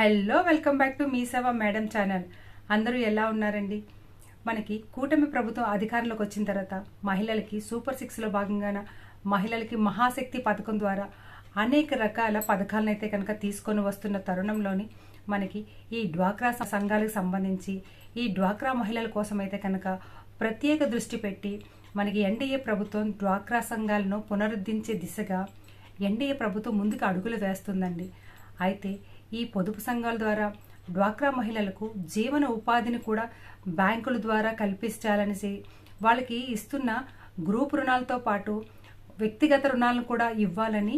Hello welcome back to మీ సేవ madam channel. అందరూ ఎలా ఉన్నారండి? మనకి కూటమి ప్రభుత్వం అధికారంలోకి వచ్చిన తర్వాత మహిళలకి సూపర్ సిక్స్లో భాగంగాన మహిళలకి మహాశక్తి పథకం ద్వారా అనేక రకాల పథకాలను అయితే కనుక తీసుకొని వస్తున్న తరుణంలోని మనకి ఈ డ్వాక్రా సంఘాలకు సంబంధించి ఈ డ్వాక్రా మహిళల కోసం అయితే కనుక ప్రత్యేక దృష్టి పెట్టి మనకి ఎన్డీఏ ప్రభుత్వం డ్వాక్రా సంఘాలను పునరుద్ధరించే దిశగా ఎన్డీఏ ప్రభుత్వం ముందుకు అడుగులు వేస్తుందండి. అయితే ఈ పొదుపు సంఘాల ద్వారా డ్వాక్రా మహిళలకు జీవన ఉపాధిని కూడా బ్యాంకుల ద్వారా కల్పించాలనేసి వాళ్ళకి ఇస్తున్న గ్రూప్ రుణాలతో పాటు వ్యక్తిగత రుణాలను కూడా ఇవ్వాలని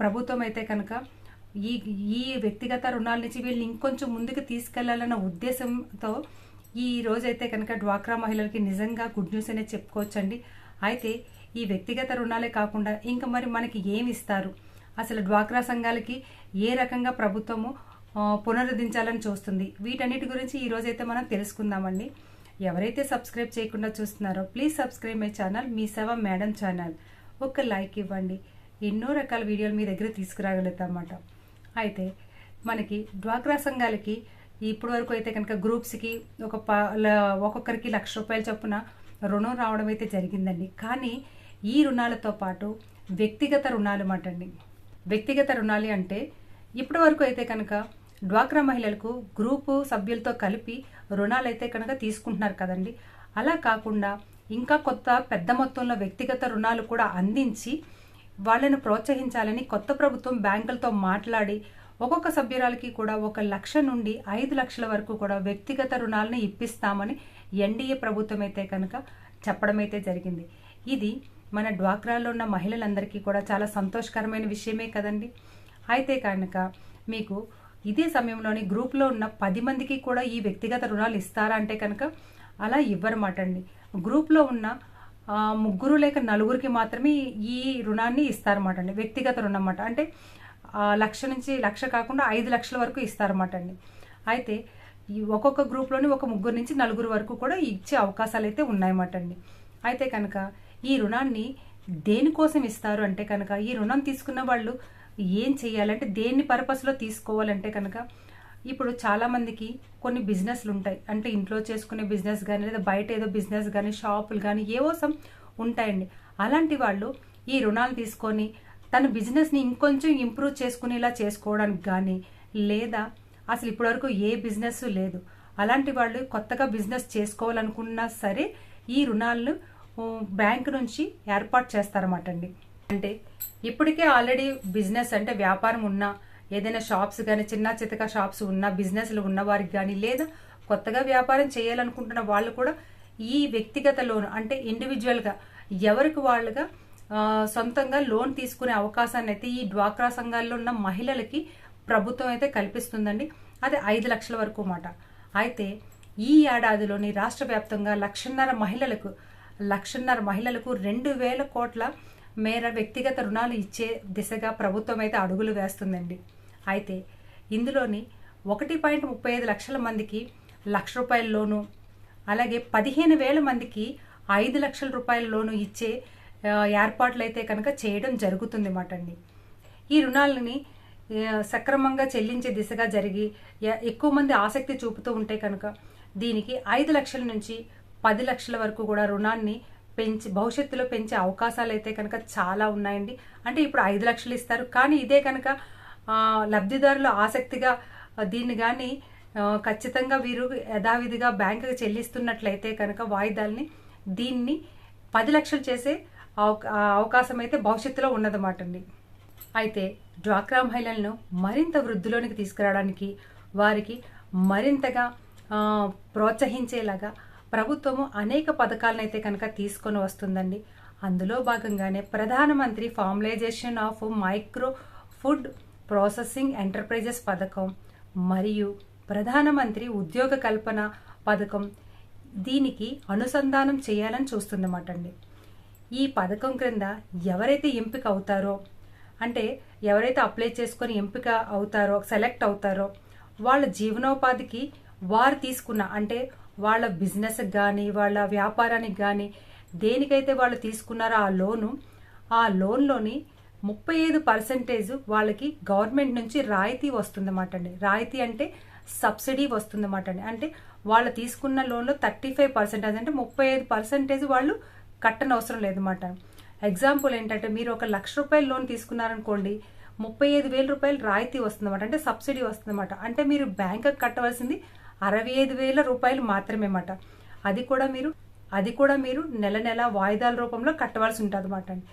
ప్రభుత్వం అయితే కనుక ఈ ఈ వ్యక్తిగత రుణాల నుంచి వీళ్ళని ఇంకొంచెం ముందుకు తీసుకెళ్ళాలన్న ఉద్దేశంతో ఈ రోజైతే కనుక డ్వాక్రా మహిళలకి నిజంగా గుడ్ న్యూస్ అనే చెప్పుకోవచ్చండి. అయితే ఈ వ్యక్తిగత రుణాలే కాకుండా ఇంకా మరి మనకి ఏమి ఇస్తారు? అసలు డ్వాక్రా సంఘాలకి ఏ రకంగా ప్రభుత్వము పునరుద్ధరించాలని చూస్తుంది? వీటన్నిటి గురించి ఈరోజైతే మనం తెలుసుకుందామండి. ఎవరైతే సబ్స్క్రైబ్ చేయకుండా చూస్తున్నారో ప్లీజ్ సబ్స్క్రైబ్ మై ఛానల్ మీ సేవ మేడం ఛానల్. ఒక లైక్ ఇవ్వండి. ఎన్నో రకాల వీడియోలు మీ దగ్గర తీసుకురాగలుగుతామన్నమాట. అయితే మనకి డ్వాక్రా సంఘాలకి ఇప్పటి వరకు అయితే కనుక గ్రూప్స్కి ఒక ప ల- ఒక్కొక్కరికి లక్ష రూపాయల చొప్పున రుణం రావడం అయితే జరిగిందండి. కానీ ఈ రుణాలతో పాటు వ్యక్తిగత రుణాలు మాట అండి వ్యక్తిగత రుణాలు అంటే ఇప్పటి వరకు అయితే కనుక డ్వాక్రా మహిళలకు గ్రూపు సభ్యులతో కలిపి రుణాలు అయితే కనుక తీసుకుంటున్నారు కదండి. అలా కాకుండా ఇంకా కొత్త పెద్ద మొత్తంలో వ్యక్తిగత రుణాలు కూడా అందించి వాళ్ళను ప్రోత్సహించాలని కొత్త ప్రభుత్వం బ్యాంకులతో మాట్లాడి ఒక్కొక్క సభ్యురాలకి కూడా ఒక లక్ష నుండి ఐదు లక్షల వరకు కూడా వ్యక్తిగత రుణాలను ఇప్పిస్తామని ఎన్డీఏ ప్రభుత్వం అయితే కనుక చెప్పడం అయితే జరిగింది. ఇది మన డ్వాక్రాలో ఉన్న మహిళలందరికీ కూడా చాలా సంతోషకరమైన విషయమే కదండి. అయితే కనుక మీకు ఇదే సమయంలోని గ్రూప్లో ఉన్న పది మందికి కూడా ఈ వ్యక్తిగత రుణాలు ఇస్తారా అంటే కనుక అలా ఇవ్వరమాట అండి గ్రూప్లో ఉన్న ముగ్గురు లేక నలుగురికి మాత్రమే ఈ రుణాన్ని ఇస్తారన్నమాట అండి వ్యక్తిగత రుణం అన్నమాట అంటే లక్ష నుంచి లక్ష కాకుండా ఐదు లక్షల వరకు ఇస్తారన్నమాట అండి అయితే ఈ ఒక్కొక్క గ్రూప్లోని ఒక ముగ్గురు నుంచి నలుగురు వరకు కూడా ఇచ్చే అవకాశాలు అయితే ఉన్నాయన్నమాట అండి అయితే కనుక ఈ రుణాన్ని దేనికోసం ఇస్తారు అంటే కనుక ఈ రుణం తీసుకున్న వాళ్ళు ఏం చేయాలంటే దేన్ని పర్పస్లో తీసుకోవాలంటే కనుక ఇప్పుడు చాలామందికి కొన్ని బిజినెస్లు ఉంటాయి. అంటే ఇంట్లో చేసుకునే బిజినెస్ కానీ లేదా బయట ఏదో బిజినెస్ కానీ షాపులు కానీ ఏవో సమ్ ఉంటాయండి. అలాంటి వాళ్ళు ఈ రుణాలు తీసుకొని తన బిజినెస్ని ఇంకొంచెం ఇంప్రూవ్ చేసుకునేలా చేసుకోవడానికి కానీ లేదా అసలు ఇప్పటివరకు ఏ బిజినెస్ లేదు. అలాంటి వాళ్ళు కొత్తగా బిజినెస్ చేసుకోవాలనుకున్నా సరే ఈ రుణాలను బ్యాంక్ నుంచి ఏర్పాటు చేస్తారన్నమాట అండి అంటే ఇప్పటికే ఆల్రెడీ బిజినెస్ అంటే వ్యాపారం ఉన్నా ఏదైనా షాప్స్ కానీ చిన్న చితక షాప్స్ ఉన్న బిజినెస్లు ఉన్న వారికి కానీ లేదా కొత్తగా వ్యాపారం చేయాలనుకుంటున్న వాళ్ళు కూడా ఈ వ్యక్తిగత లోన్ అంటే ఇండివిజువల్గా ఎవరికి వాళ్ళుగా సొంతంగా లోన్ తీసుకునే అవకాశాన్ని అయితే ఈ డ్వాక్రా సంఘాల్లో ఉన్న మహిళలకి ప్రభుత్వం అయితే కల్పిస్తుందండి. అది ఐదు లక్షల వరకు మాట. అయితే ఈ ఏడాదిలోని రాష్ట్ర వ్యాప్తంగా లక్షన్నర మహిళలకు లక్షన్నర మహిళలకు రెండు వేల కోట్ల మేర వ్యక్తిగత రుణాలు ఇచ్చే దిశగా ప్రభుత్వం అయితే అడుగులు వేస్తుందండి. అయితే ఇందులోని ఒకటి పాయింట్ ముప్పై ఐదు లక్షల మందికి లక్ష రూపాయల లోను అలాగే పదిహేను వేల మందికి ఐదు లక్షల రూపాయల లోను ఇచ్చే ఏర్పాట్లు అయితే కనుక చేయడం జరుగుతుంది అన్నమాట అండి ఈ రుణాలని సక్రమంగా చెల్లించే దిశగా జరిగి ఎక్కువ మంది ఆసక్తి చూపుతూ ఉంటే కనుక దీనికి ఐదు లక్షల నుంచి పది లక్షల వరకు కూడా రుణాన్ని పెంచి భవిష్యత్తులో పెంచే అవకాశాలు అయితే కనుక చాలా ఉన్నాయండి. అంటే ఇప్పుడు ఐదు లక్షలు ఇస్తారు. కానీ ఇదే కనుక లబ్ధిదారులు ఆసక్తిగా దీన్ని కానీ ఖచ్చితంగా వీరు యథావిధిగా బ్యాంకుకి చెల్లిస్తున్నట్లయితే కనుక వాయిదాల్ని దీన్ని పది లక్షలు చేసే అవకాశం అయితే భవిష్యత్తులో ఉన్నదన్నమాట అండి అయితే డ్వాక్రా మహిళలను మరింత వృద్ధిలోనికి తీసుకురావడానికి వారికి మరింతగా ప్రోత్సహించేలాగా ప్రభుత్వము అనేక పథకాలను అయితే కనుక తీసుకొని వస్తుందండి. అందులో భాగంగానే ప్రధానమంత్రి formalisation of micro food processing enterprises పథకం మరియు ప్రధానమంత్రి ఉద్యోగ కల్పన పథకం దీనికి అనుసంధానం చేయాలని చూస్తుందన్నమాట అండి ఈ పథకం క్రింద ఎవరైతే ఎంపిక అవుతారో అంటే ఎవరైతే అప్లై చేసుకొని ఎంపిక అవుతారో సెలెక్ట్ అవుతారో వాళ్ళ జీవనోపాధికి వారు తీసుకున్న అంటే వాళ్ళ బిజినెస్కి కానీ వాళ్ళ వ్యాపారానికి కానీ దేనికైతే వాళ్ళు తీసుకున్నారో ఆ లోను ఆ లోన్లోని ముప్పై ఐదు పర్సెంటేజ్ వాళ్ళకి గవర్నమెంట్ నుంచి రాయితీ వస్తుందన్నమాట అండి. రాయితీ అంటే సబ్సిడీ వస్తుందన్నమాట అండి. అంటే వాళ్ళు తీసుకున్న లోన్లో థర్టీ ఫైవ్ పర్సెంటేజ్ అంటే ముప్పై ఐదు పర్సెంటేజ్ వాళ్ళు కట్టనవసరం అవసరం లేదన్నమాట. ఎగ్జాంపుల్ ఏంటంటే మీరు ఒక లక్ష రూపాయల లోన్ తీసుకున్నారనుకోండి ముప్పై ఐదు వేల రూపాయలు రాయితీ వస్తుందన్నమాట. అంటే సబ్సిడీ వస్తుందన్నమాట. అంటే మీరు బ్యాంకుకి కట్టవలసింది అరవై ఐదు వేల రూపాయలు మాత్రమే అది కూడా మీరు అది కూడా మీరు నెల నెల వాయిదాల రూపంలో కట్టవలసి ఉంటుంది అన్నమాట అండి.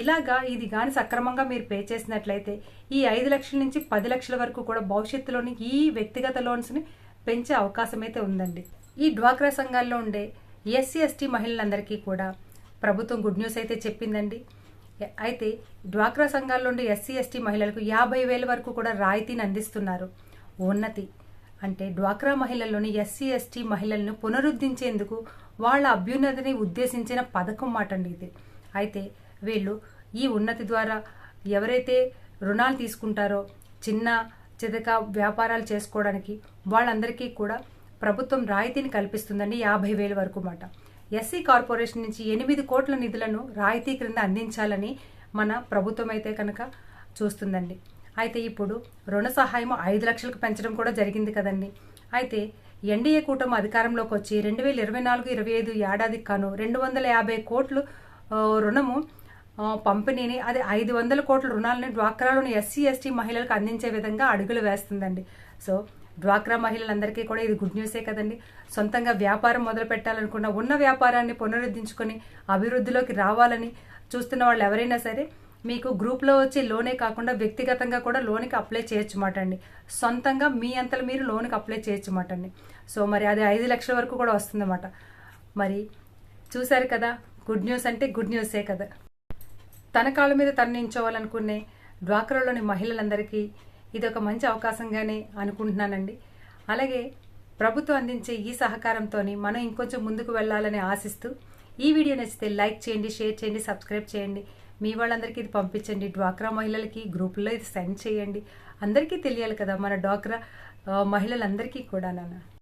ఇలాగా ఇది కానీ సక్రమంగా మీరు పే చేసినట్లయితే ఈ ఐదు లక్షల నుంచి పది లక్షల వరకు కూడా భవిష్యత్తులోని ఈ వ్యక్తిగత లోన్స్ని పెంచే అవకాశం అయితే ఉందండి. ఈ డ్వాక్రా సంఘాల్లో ఉండే ఎస్సీ ఎస్టీ మహిళలందరికీ కూడా ప్రభుత్వం గుడ్ న్యూస్ అయితే చెప్పిందండి. అయితే డ్వాక్రా సంఘాల్లో ఉండే ఎస్సీ ఎస్టీ మహిళలకు యాభై వేల వరకు కూడా రాయితీని అందిస్తున్నారు. ఉన్నతి అంటే డ్వాక్రా మహిళల్లోని ఎస్సీ ఎస్టీ మహిళలను పునరుద్ధరించేందుకు వాళ్ళ అభ్యున్నతిని ఉద్దేశించిన పథకం మాట అండి ఇది. అయితే వీళ్ళు ఈ ఉన్నతి ద్వారా ఎవరైతే రుణాలు తీసుకుంటారో చిన్న చితక వ్యాపారాలు చేసుకోవడానికి వాళ్ళందరికీ కూడా ప్రభుత్వం రాయితీని కల్పిస్తుందండి యాభై వేల వరకు మాట. ఎస్సీ కార్పొరేషన్ నుంచి ఎనిమిది కోట్ల నిధులను రాయితీ క్రింద అందించాలని మన ప్రభుత్వం అయితే కనుక చూస్తుందండి. అయితే ఇప్పుడు రుణ సహాయం ఐదు లక్షలకు పెంచడం కూడా జరిగింది కదండి. అయితే ఎన్డీఏ కూటమి అధికారంలోకి వచ్చి రెండు వేల ఇరవై నాలుగు ఇరవై ఐదు ఏడాదికి కాను రెండు వందల యాభై కోట్లు రుణము పంపిణీని అది ఐదు వందల కోట్ల రుణాలని డ్వాక్రాలోని ఎస్సీ ఎస్టీ మహిళలకు అందించే విధంగా అడుగులు వేస్తుందండి. సో డ్వాక్రా మహిళలందరికీ కూడా ఇది గుడ్ న్యూసే కదండి. సొంతంగా వ్యాపారం మొదలు పెట్టాలనుకున్న ఉన్న వ్యాపారాన్ని పునరుద్ధరించుకొని అభివృద్ధిలోకి రావాలని చూస్తున్న వాళ్ళు ఎవరైనా సరే మీకు గ్రూప్లో వచ్చే లోనే కాకుండా వ్యక్తిగతంగా కూడా లోన్కి అప్లై చేయొచ్చు మాట అండి సొంతంగా మీ అంతలో మీరు లోన్కి అప్లై చేయొచ్చు మాట అండి సో మరి అది ఐదు లక్షల వరకు కూడా వస్తుందన్నమాట. మరి చూశారు కదా గుడ్ న్యూస్ అంటే గుడ్ న్యూసే కదా. తన కాళ్ళ మీద తను నించోవాలనుకునే డ్వాక్రాలోని మహిళలందరికీ ఇది ఒక మంచి అవకాశంగానే అనుకుంటున్నానండి. అలాగే ప్రభుత్వం అందించే ఈ సహకారంతో మనం ఇంకొంచెం ముందుకు వెళ్ళాలని ఆశిస్తూ ఈ వీడియో నచ్చితే లైక్ చేయండి షేర్ చేయండి సబ్స్క్రైబ్ చేయండి. మీ వాళ్ళందరికీ ఇది పంపించండి. డ్వాక్రా మహిళలకి గ్రూపుల్లో ఇది సెండ్ చేయండి. అందరికీ తెలియాలి కదా మన డ్వాక్రా మహిళలందరికీ కూడా నాన్న.